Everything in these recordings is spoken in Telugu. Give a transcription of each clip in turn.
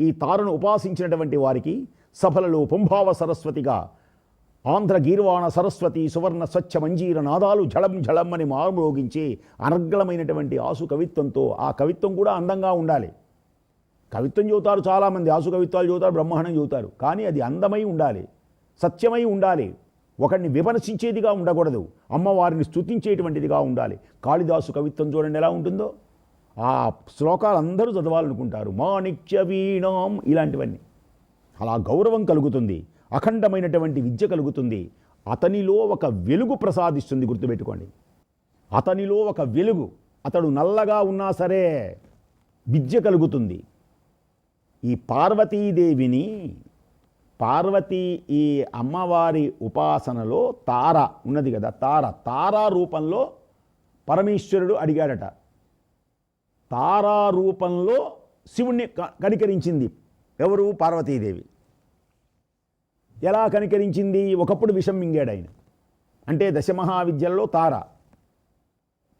ఈ తారను ఉపాసించినటువంటి వారికి సభలలో పుంభావ సరస్వతిగా ఆంధ్ర గీర్వాణ సరస్వతి సువర్ణ స్వచ్ఛ మంజీర నాదాలు జళం జళం అని మారుమోగించే అనర్గళమైనటువంటి ఆసు కవిత్వంతో ఆ కవిత్వం కూడా అందంగా ఉండాలి. కవిత్వం చదువుతారు చాలామంది ఆసు కవిత్వాలు చదువుతారు బ్రహ్మాండం చదువుతారు. కానీ అది అందమై ఉండాలి సత్యమై ఉండాలి. ఒకరిని విమర్శించేదిగా ఉండకూడదు అమ్మవారిని స్తుతించేటువంటిదిగా ఉండాలి. కాళిదాసు కవిత్వం చూడండి ఎలా ఉంటుందో. ఆ శ్లోకాలు అందరూ చదవాలనుకుంటారు. మాణిక్య వీణాం ఇలాంటివన్నీ. అలా గౌరవం కలుగుతుంది అఖండమైనటువంటి విద్య కలుగుతుంది. అతనిలో ఒక వెలుగు ప్రసాదిస్తుంది గుర్తుపెట్టుకోండి. అతనిలో ఒక వెలుగు అతడు నల్లగా ఉన్నా సరే విద్య కలుగుతుంది. ఈ పార్వతీదేవిని పార్వతీ ఈ అమ్మవారి ఉపాసనలో తార ఉన్నది కదా తార తారా రూపంలో పరమేశ్వరుడు అడిగాడట. తారారూపంలో శివుణ్ణి క- కనికరించింది. ఎవరు? పార్వతీదేవి. ఎలా కనికరించింది? ఒకప్పుడు విషం మింగాడు ఆయన అంటే దశమహావిద్యల్లో తార.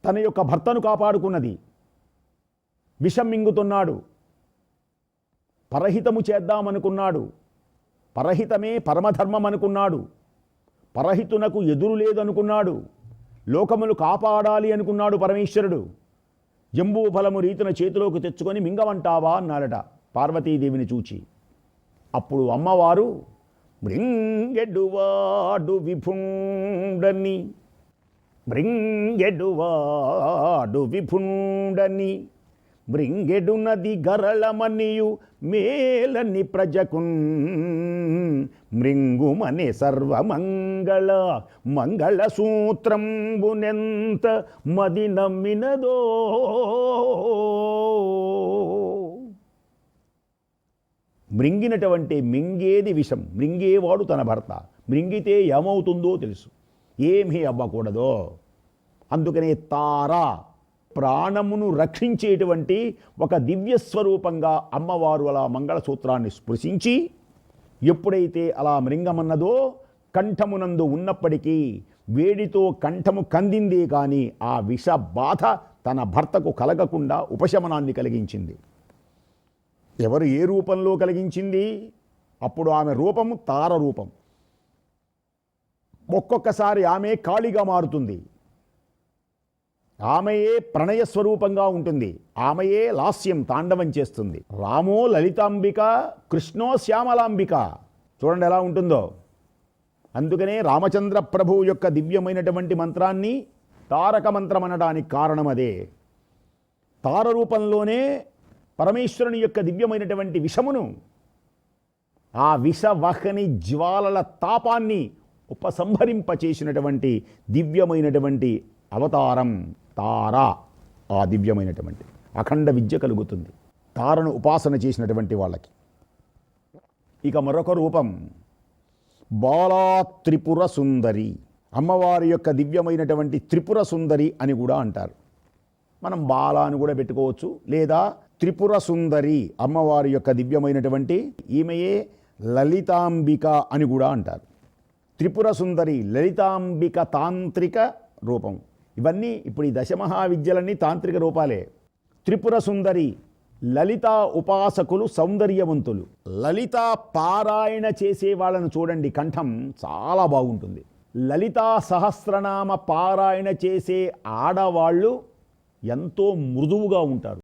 తన యొక్క భర్తను కాపాడుకున్నది. విషం మింగుతున్నాడు. పరహితము చేద్దామనుకున్నాడు. పరహితమే పరమధర్మం అనుకున్నాడు. పరహితునకు ఎదురు లేదనుకున్నాడు. లోకములు కాపాడాలి అనుకున్నాడు పరమేశ్వరుడు. జంబూ ఫలము రీతిన చేతిలోకి తెచ్చుకొని మింగమంటావా అన్నాడట పార్వతీదేవిని చూచి. అప్పుడు అమ్మవారు మృంగెడువాడు విభుండని మృంగెడువాడు విభుండని మృంగెడునది గరళమనియు మేలని ప్రజకున్ మృంగుమని సర్వమంగళ మంగళ సూత్రంబునెంత మది నమ్మినదో. మృంగినటువంటి మింగేది విషం మృంగేవాడు తన భర్త మృంగితే ఏమవుతుందో తెలుసు. ఏమీ అవ్వకూడదో. అందుకనే తారా ప్రాణమును రక్షించేటువంటి ఒక దివ్య స్వరూపంగా అమ్మవారు అలా మంగళసూత్రాన్ని స్పృశించి ఎప్పుడైతే అలా మృంగమన్నదో కంఠమునందు ఉన్నప్పటికీ వేడితో కంఠము కందిందే కానీ ఆ విష బాధ తన భర్తకు కలగకుండా ఉపశమనాన్ని కలిగించింది. ఎవరు ఏ రూపంలో కలిగించింది? అప్పుడు ఆమె రూపము తార రూపం. ఒక్కొక్కసారి ఆమె కాళిగా మారుతుంది. ఆమెయే ప్రణయ స్వరూపంగా ఉంటుంది. ఆమెయే లాస్యం తాండవం చేస్తుంది. రామో లలితాంబిక కృష్ణో శ్యామలాంబిక. చూడండి ఎలా ఉంటుందో. అందుకనే రామచంద్ర ప్రభువు యొక్క దివ్యమైనటువంటి మంత్రాన్ని తారక మంత్రం అనడానికి కారణం అదే. తార రూపంలోనే పరమేశ్వరుని యొక్క దివ్యమైనటువంటి విషమును ఆ విషవహని జ్వాలల తాపాన్ని ఉపసంహరింపచేసినటువంటి దివ్యమైనటువంటి అవతారం తార ఆ దివ్యమైనటువంటి అఖండ విద్య కలుగుతుంది. తారను ఉపాసన చేసినటువంటి వాళ్ళకి. ఇక మరొక రూపం బాలా త్రిపుర సుందరి. అమ్మవారి యొక్క దివ్యమైనటువంటి త్రిపుర సుందరి అని కూడా అంటారు. మనం బాల అని కూడా పెట్టుకోవచ్చు. లేదా త్రిపుర సుందరి అమ్మవారి యొక్క దివ్యమైనటువంటి ఈమెయే లలితాంబిక అని కూడా అంటారు. త్రిపుర సుందరి లలితాంబిక తాంత్రిక రూపం. ఇవన్నీ ఇప్పుడు ఈ దశమహావిద్యలన్నీ తాంత్రిక రూపాలే. త్రిపుర సుందరి లలిత ఉపాసకులు సౌందర్యవంతులు. లలిత పారాయణ చేసే వాళ్ళను చూడండి కంఠం చాలా బాగుంటుంది. లలితా సహస్రనామ పారాయణ చేసే ఆడవాళ్ళు ఎంతో మృదువుగా ఉంటారు.